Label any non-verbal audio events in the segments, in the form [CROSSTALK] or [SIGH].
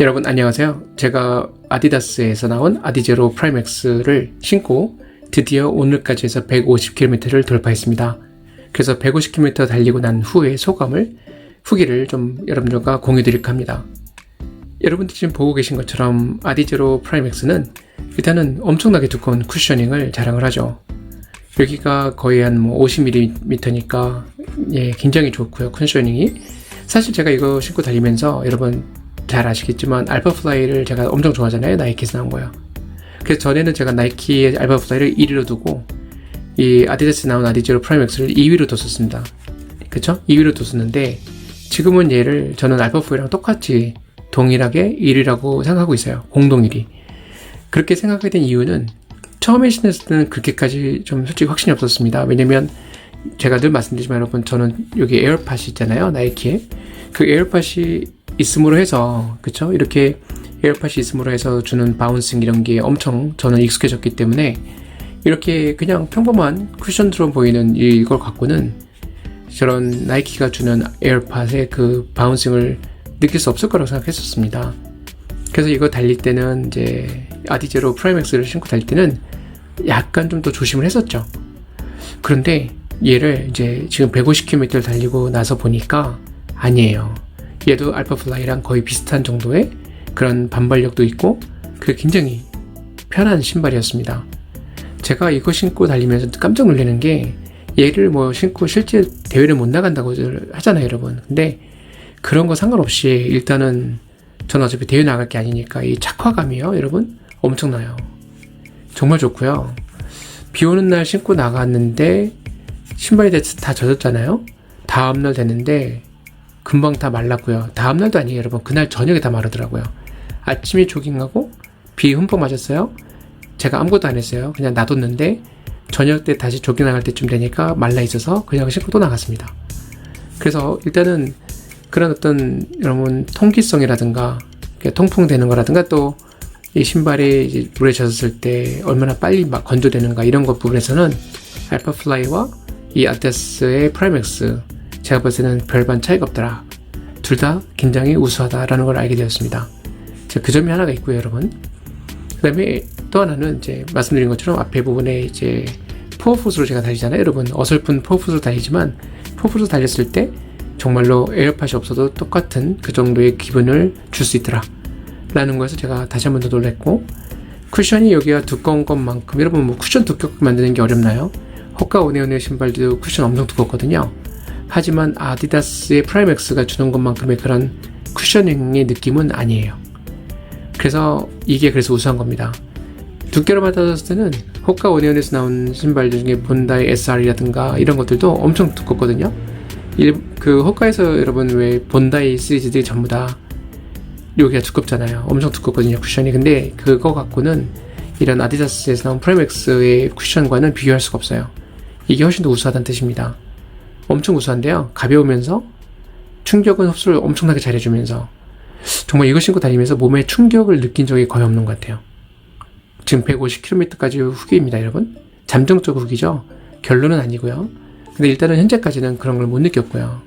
여러분 안녕하세요. 제가 아디다스에서 나온 아디제로 프라이맥스를 신고 드디어 오늘까지 해서 150km를 돌파했습니다. 그래서 150km 달리고 난 후의 소감을 후기를 좀 여러분들과 공유 드릴까 합니다. 여러분들 지금 보고 계신 것처럼 아디제로 프라이맥스는 일단은 엄청나게 두꺼운 쿠셔닝을 자랑을 하죠. 여기가 거의 한 뭐 50mm니까 예, 굉장히 좋고요. 쿠셔닝이. 사실 제가 이거 신고 달리면서 여러분 잘 아시겠지만 알파플라이를 제가 엄청 좋아하잖아요. 나이키에서 나온 거요. 그래서 전에는 제가 나이키의 알파플라이를 1위로 두고 이 아디다스 나온 아디제로 프라이맥스를 2위로 뒀었습니다. 그쵸? 2위로 뒀었는데 지금은 얘를 저는 알파플라이랑 똑같이 동일하게 1위라고 생각하고 있어요. 공동 1위. 그렇게 생각하게 된 이유는 처음에 신었을 때는 그렇게까지 좀 솔직히 확신이 없었습니다. 왜냐면 제가 늘 말씀드리지만 여러분 저는 여기 에어팟이 있잖아요. 나이키에. 그 에어팟이 있음으로 해서 그쵸? 이렇게 에어팟이 있음으로 해서 주는 바운싱 이런 게 엄청 저는 익숙해졌기 때문에 이렇게 그냥 평범한 쿠션처럼 보이는 이걸 갖고는 저런 나이키가 주는 에어팟의 그 바운싱을 느낄 수 없을 거라고 생각했었습니다. 그래서 이거 달릴 때는 이제 아디제로 프라이맥스를 신고 달릴 때는 약간 좀 더 조심을 했었죠. 그런데 얘를 이제 지금 150km를 달리고 나서 보니까 아니에요. 얘도 알파 플라이랑 거의 비슷한 정도의 그런 반발력도 있고 그 굉장히 편한 신발이었습니다. 제가 이거 신고 달리면서 깜짝 놀라는 게 얘를 뭐 신고 실제 대회를 못 나간다고 하잖아요, 여러분. 근데 그런 거 상관없이 일단은 저는 어차피 대회 나갈 게 아니니까 이 착화감이요, 여러분. 엄청나요. 정말 좋고요. 비 오는 날 신고 나갔는데 신발이 다 젖었잖아요. 다음 날 됐는데 금방 다 말랐고요. 다음날도 아니에요, 여러분. 그날 저녁에 다 마르더라고요. 아침에 조깅하고 비 흠뻑 맞았어요. 제가 아무것도 안 했어요. 그냥 놔뒀는데 저녁 때 다시 조깅 나갈 때쯤 되니까 말라 있어서 그냥 신고 또 나갔습니다. 그래서 일단은 그런 어떤 여러분 통기성이라든가 통풍되는 거라든가 또 이 신발이 물에 젖었을 때 얼마나 빨리 막 건조되는가 이런 것 부분에서는 알파플라이와 이 아테스의 프라이맥스 제가 봤을 때는 별반 차이가 없더라. 둘 다 굉장히 우수하다라는 걸 알게 되었습니다. 그 점이 하나가 있고요, 여러분. 그 다음에 또 하나는 이제 말씀드린 것처럼 앞에 부분에 이제 포어풋으로 제가 달리잖아요, 여러분. 어설픈 포어풋으로 달리지만 포어풋으로 달렸을 때 정말로 에어팟이 없어도 똑같은 그 정도의 기분을 줄 수 있더라. 라는 것을 제가 다시 한 번 더 놀랬고 쿠션이 여기가 두꺼운 것만큼 여러분 뭐 쿠션 두껍게 만드는 게 어렵나요? 호카 오네오네 신발도 쿠션 엄청 두껍거든요. 하지만 아디다스의 프라이맥스가 주는 것만큼의 그런 쿠셔닝의 느낌은 아니에요. 그래서 이게 그래서 우수한 겁니다. 두께로 받아졌을 때는 호카 오네온에서 나온 신발 중에 본다이 SR이라든가 이런 것들도 엄청 두껍거든요. 그 호카에서 여러분 왜 본다이 시리즈들이 전부 다 여기가 두껍잖아요. 엄청 두껍거든요, 쿠션이. 근데 그거 갖고는 이런 아디다스에서 나온 프라이맥스의 쿠션과는 비교할 수가 없어요. 이게 훨씬 더 우수하다는 뜻입니다. 엄청 우수한데요. 가벼우면서 충격은 흡수를 엄청나게 잘해주면서 정말 이거 신고 다니면서 몸에 충격을 느낀 적이 거의 없는 것 같아요. 지금 150km까지 후기입니다, 여러분. 잠정적 후기죠. 결론은 아니고요. 근데 일단은 현재까지는 그런 걸 못 느꼈고요.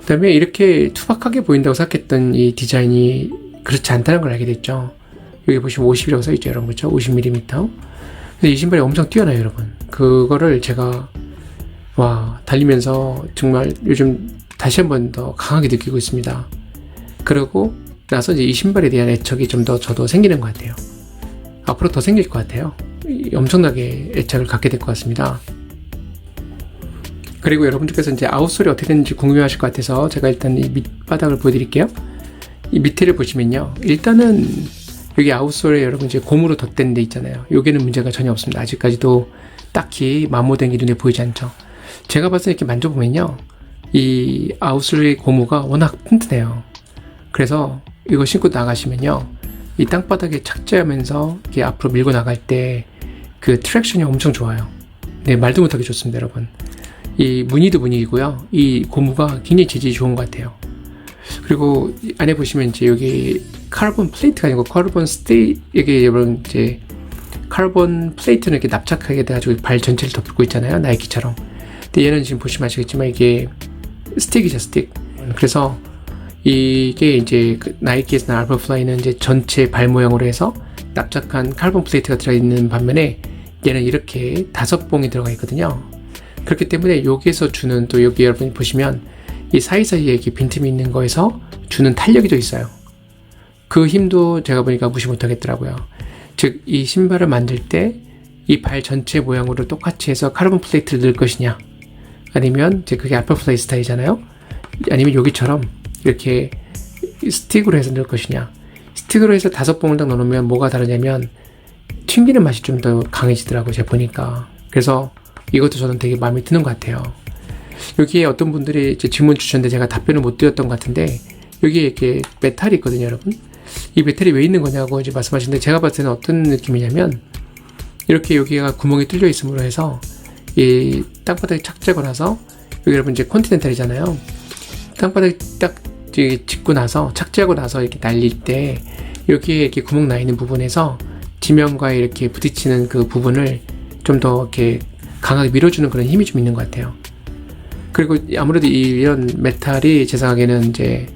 그 다음에 이렇게 투박하게 보인다고 생각했던 이 디자인이 그렇지 않다는 걸 알게 됐죠. 여기 보시면 50이라고 써있죠, 여러분. 그렇죠? 50mm. 근데 이 신발이 엄청 뛰어나요, 여러분. 그거를 제가 와, 달리면서 정말 요즘 다시 한 번 더 강하게 느끼고 있습니다. 그러고 나서 이제 이 신발에 대한 애착이 좀 더 저도 생기는 것 같아요. 앞으로 더 생길 것 같아요. 엄청나게 애착을 갖게 될 것 같습니다. 그리고 여러분들께서 이제 아웃솔이 어떻게 되는지 궁금해하실 것 같아서 제가 일단 이 밑바닥을 보여드릴게요. 이 밑에를 보시면요. 일단은 여기 아웃솔에 여러분 이제 고무로 덧댄 데 있잖아요. 여기는 문제가 전혀 없습니다. 아직까지도 딱히 마모된 게 눈에 보이지 않죠. 제가 봤을 때 이렇게 만져보면요. 이 아웃솔의 고무가 워낙 튼튼해요. 그래서 이거 신고 나가시면요. 이 땅바닥에 착지하면서 이렇게 앞으로 밀고 나갈 때 그 트랙션이 엄청 좋아요. 네, 말도 못하게 좋습니다, 여러분. 이 무늬도 무늬이고요. 이 고무가 굉장히 재질이 좋은 것 같아요. 그리고 안에 보시면 이제 여기 카본 플레이트가 아니고 카본 스테이 여기 여러분 이제 카본 플레이트는 이렇게 납작하게 돼가지고 발 전체를 덮고 있잖아요. 나이키처럼. 근데 얘는 지금 보시면 아시겠지만 이게 스틱이죠, 스틱. 그래서 이게 이제 그 나이키에서 나 알파플라이는 이제 전체 발 모양으로 해서 납작한 카본 플레이트가 들어있는 반면에 얘는 이렇게 다섯 봉이 들어가 있거든요. 그렇기 때문에 여기에서 주는 또 여기 여러분이 보시면 이 사이사이에 이렇게 빈틈이 있는 거에서 주는 탄력이 또 있어요. 그 힘도 제가 보니까 무시 못하겠더라고요. 즉, 이 신발을 만들 때 이 발 전체 모양으로 똑같이 해서 카본 플레이트를 넣을 것이냐, 아니면 이제 그게 알파플라이 스타일이잖아요. 아니면 여기처럼 이렇게 스틱으로 해서 넣을 것이냐. 스틱으로 해서 다섯 봉을 딱 넣어놓으면 뭐가 다르냐면 튕기는 맛이 좀 더 강해지더라고요. 제가 보니까. 그래서 이것도 저는 되게 마음에 드는 것 같아요. 여기에 어떤 분들이 질문 주셨는데 제가 답변을 못 드렸던 것 같은데 여기에 이렇게 메탈이 있거든요, 여러분. 이 메탈이 왜 있는 거냐고 이제 말씀하시는데 제가 봤을 때는 어떤 느낌이냐면 이렇게 여기가 구멍이 뚫려 있음으로 해서 이 땅바닥에 착지하고 나서 여기 여러분 이제 컨티넨탈이잖아요. 땅바닥에 딱 짚고 나서 착지하고 나서 이렇게 날릴 때 여기에 이렇게 구멍 나 있는 부분에서 지면과 이렇게 부딪히는 그 부분을 좀 더 이렇게 강하게 밀어주는 그런 힘이 좀 있는 것 같아요. 그리고 아무래도 이- 이런 메탈이 제 생각에는 이제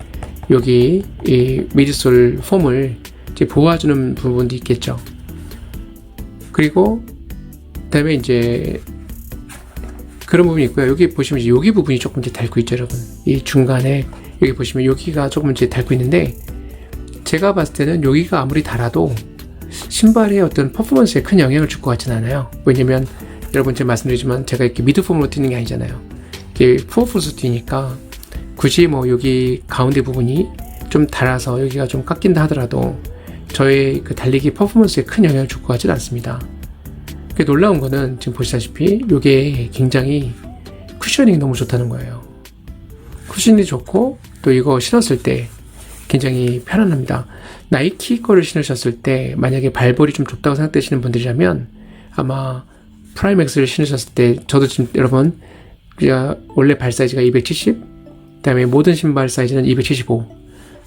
여기 이 미드솔 폼을 이제 보호해주는 부분도 있겠죠. 그리고 그다음에 이제 그런 부분이 있고요. 여기 보시면 이제 여기 부분이 조금 이제 닳고 있죠, 여러분. 이 중간에 여기 보시면 여기가 조금 이제 닳고 있는데 제가 봤을 때는 여기가 아무리 달아도 신발의 어떤 퍼포먼스에 큰 영향을 줄 것 같지는 않아요. 왜냐면 여러분 제가 말씀드리지만 제가 이렇게 미드폼으로 뛰는 게 아니잖아요. 이게 푸어풀스 뛰니까 굳이 뭐 여기 가운데 부분이 좀 달아서 여기가 좀 깎인다 하더라도 저의 그 달리기 퍼포먼스에 큰 영향을 줄 것 같지는 않습니다. 그 놀라운 거는 지금 보시다시피 이게 굉장히 쿠셔닝이 너무 좋다는 거예요. 쿠션이 좋고 또 이거 신었을 때 굉장히 편안합니다. 나이키 거를 신으셨을 때 만약에 발볼이 좀 좁다고 생각되시는 분들이라면 아마 프라이맥스를 신으셨을 때 저도 지금 여러분 원래 발 사이즈가 270 그다음에 모든 신발 사이즈는 275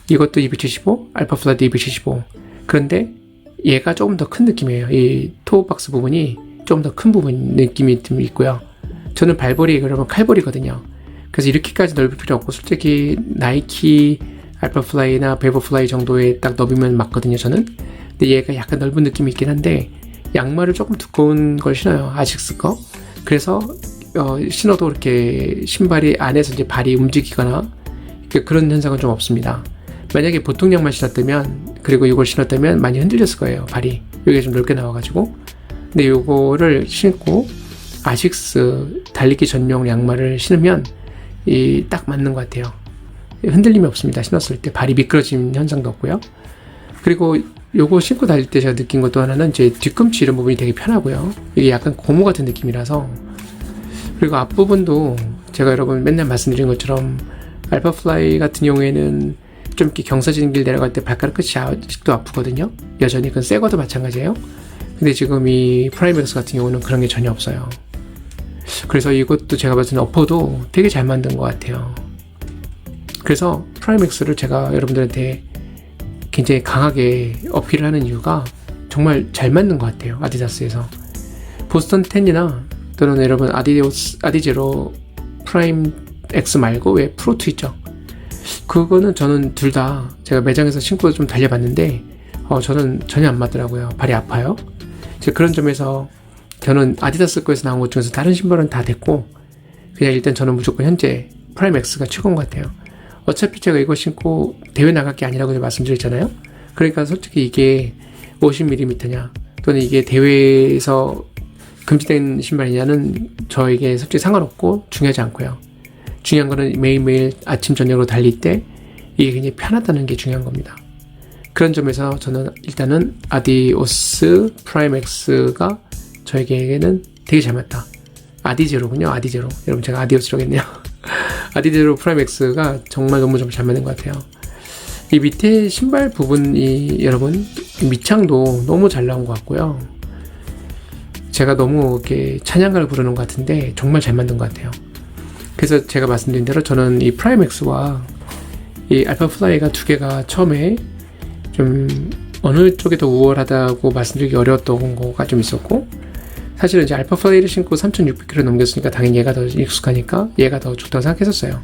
이것도 275 알파 플라도 275 그런데 얘가 조금 더 큰 느낌이에요. 이 토박스 부분이 좀더큰 부분 느낌이 좀 있고요. 저는 발볼이 여러분 칼볼이거든요. 그래서 이렇게까지 넓을 필요 없고 솔직히 나이키 알파플라이나 베버플라이 정도에 딱 넓으면 맞거든요. 저는. 근데 얘가 약간 넓은 느낌이 있긴 한데 양말을 조금 두꺼운 걸 신어요. 아식스 거. 그래서 어, 신어도 이렇게 신발이 안에서 이제 발이 움직이거나 그런 현상은 좀 없습니다. 만약에 보통 양말 신었다면 그리고 이걸 신었다면 많이 흔들렸을 거예요. 발이 여기가 좀 넓게 나와가지고. 근데 요거를 신고 아식스 달리기 전용 양말을 신으면 이 딱 맞는 것 같아요. 흔들림이 없습니다. 신었을 때 발이 미끄러진 현상도 없고요. 그리고 요거 신고 달릴 때 제가 느낀 것도 하나는 이제 뒤꿈치 이런 부분이 되게 편하고요. 이게 약간 고무 같은 느낌이라서 그리고 앞부분도 제가 여러분 맨날 말씀드린 것처럼 알파플라이 같은 경우에는 좀 이렇게 경사진 길 내려갈 때 발가락 끝이 아직도 아프거든요. 여전히 그건 새 거도 마찬가지예요. 근데 지금 이 프라이맥스 같은 경우는 그런 게 전혀 없어요. 그래서 이것도 제가 봤을 때는 어퍼도 되게 잘 만든 것 같아요. 그래서 프라이맥스를 제가 여러분들한테 굉장히 강하게 어필을 하는 이유가 정말 잘 맞는 것 같아요. 아디다스에서. 보스턴 10이나 또는 여러분 아디오스, 아디제로 프라임 X 말고 왜 프로2 있죠? 그거는 저는 둘 다 제가 매장에서 신고 좀 달려봤는데 어, 저는 전혀 안 맞더라고요. 발이 아파요. 그런 점에서 저는 아디다스 거에서 나온 것 중에서 다른 신발은 다 됐고 그냥 일단 저는 무조건 현재 프라임 X가 최고인 것 같아요. 어차피 제가 이거 신고 대회 나갈 게 아니라고 말씀드렸잖아요. 그러니까 솔직히 이게 50mm냐 또는 이게 대회에서 금지된 신발이냐는 저에게 솔직히 상관없고 중요하지 않고요. 중요한 거는 매일매일 아침 저녁으로 달릴 때 이게 굉장히 편하다는 게 중요한 겁니다. 그런 점에서 저는 일단은 아디오스 프라임엑스가 저에게는 되게 잘 맞다. 아디제로군요. 아디제로. 여러분 제가 아디오스라고 했네요. [LAUGHS] 아디제로 프라임엑스가 정말 너무 좀 잘 맞는 것 같아요. 이 밑에 신발 부분이 여러분 밑창도 너무 잘 나온 것 같고요. 제가 너무 이렇게 찬양가를 부르는 것 같은데 정말 잘 만든 것 같아요. 그래서 제가 말씀드린 대로 저는 이 프라임엑스와 이 알파 플라이가 두 개가 처음에 좀 어느 쪽이 더 우월하다고 말씀드리기 어려웠던 거가 좀 있었고 사실은 이제 알파 플라이를 신고 3600km 넘겼으니까 당연히 얘가 더 익숙하니까 얘가 더 좋다고 생각했었어요.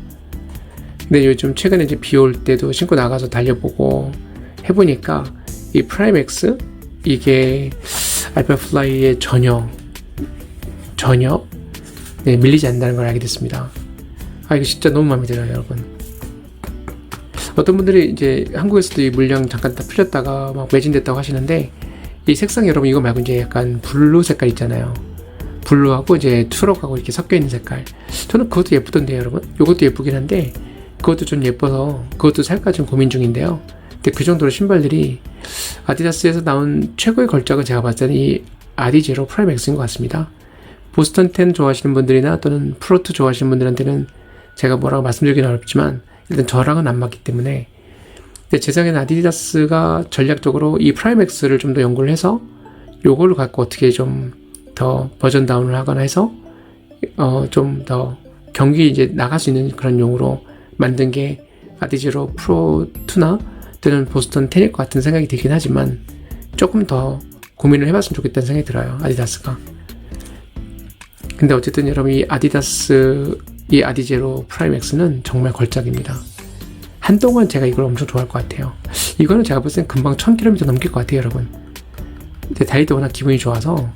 근데 요즘 최근에 이제 비 올 때도 신고 나가서 달려보고 해보니까 이 프라임엑스 이게 알파 플라이의 전혀 전혀 네, 밀리지 않는다는 걸 알게 됐습니다. 아 이거 진짜 너무 마음에 들어요, 여러분. 어떤 분들이 이제 한국에서도 이 물량 잠깐 다 풀렸다가 막 매진됐다고 하시는데 이 색상 여러분 이거 말고 이제 약간 블루 색깔 있잖아요. 블루하고 이제 투록하고 이렇게 섞여 있는 색깔. 저는 그것도 예쁘던데요, 여러분. 이것도 예쁘긴 한데 그것도 좀 예뻐서 그것도 살까 좀 고민 중인데요. 근데 그 정도로 신발들이 아디다스에서 나온 최고의 걸작은 제가 봤을 때는 이 아디제로 프라이맥스인 것 같습니다. 보스턴 10 좋아하시는 분들이나 또는 프로트 좋아하시는 분들한테는 제가 뭐라고 말씀드리긴 어렵지만 일단 저랑은 안 맞기 때문에 근데 제 생각에는 아디다스가 전략적으로 이 프라이맥스를 좀 더 연구를 해서 요걸로 갖고 어떻게 좀 더 버전 다운을 하거나 해서 어 좀 더 경기 이제 나갈 수 있는 그런 용으로 만든 게 아디제로 프로 2나 또는 보스턴 10일 것 같은 생각이 들긴 하지만 조금 더 고민을 해봤으면 좋겠다는 생각이 들어요 아디다스가. 근데 어쨌든 여러분 이 아디다스 이 아디제로 프라임엑스는 정말 걸작입니다. 한동안 제가 이걸 엄청 좋아할 것 같아요. 이거는 제가 볼 땐 금방 1000km 넘길 것 같아요 여러분. 근데 때 워낙 기분이 좋아서.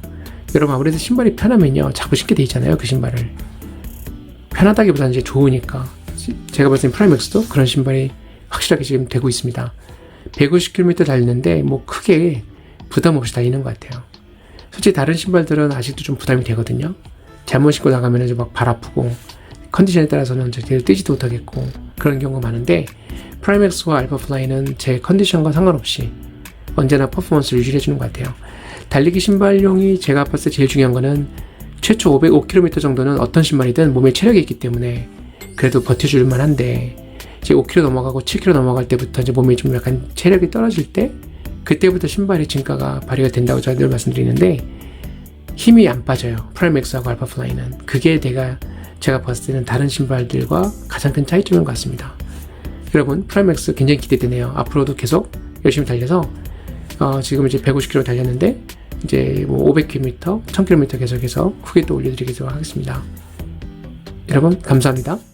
여러분 아무래도 신발이 편하면요. 자꾸 신게 돼 있잖아요 그 신발을. 편하다기보다는 이제 좋으니까. 제가 봤을 땐 프라임엑스도 그런 신발이 확실하게 지금 되고 있습니다. 150km 달리는데 뭐 크게 부담 없이 달리는 것 같아요. 솔직히 다른 신발들은 아직도 좀 부담이 되거든요. 잘못 신고 나가면 이제 막 발 아프고 컨디션에 따라서는 제대로 뛰지도 못하겠고 그런 경우가 많은데 프라이맥스와 알파플라이는 제 컨디션과 상관없이 언제나 퍼포먼스를 유지해주는 것 같아요. 달리기 신발용이 제가 봤을 때 제일 중요한 거는 최초 505km 정도는 어떤 신발이든 몸에 체력이 있기 때문에 그래도 버텨줄 만한데 이제 5km 넘어가고 7km 넘어갈 때부터 이제 몸이 좀 약간 체력이 떨어질 때 그때부터 신발의 진가가 발휘가 된다고 늘 말씀드리는데 힘이 안 빠져요. 프라이맥스하고 알파플라이는 그게 내가 제가 봤을 때는 다른 신발들과 가장 큰 차이점인 것 같습니다. 여러분 프라이맥스 굉장히 기대되네요. 앞으로도 계속 열심히 달려서 어, 지금 이제 150km 달렸는데 이제 뭐 500km, 1000km 계속해서 후기 또 올려드리도록 하겠습니다. 여러분 감사합니다.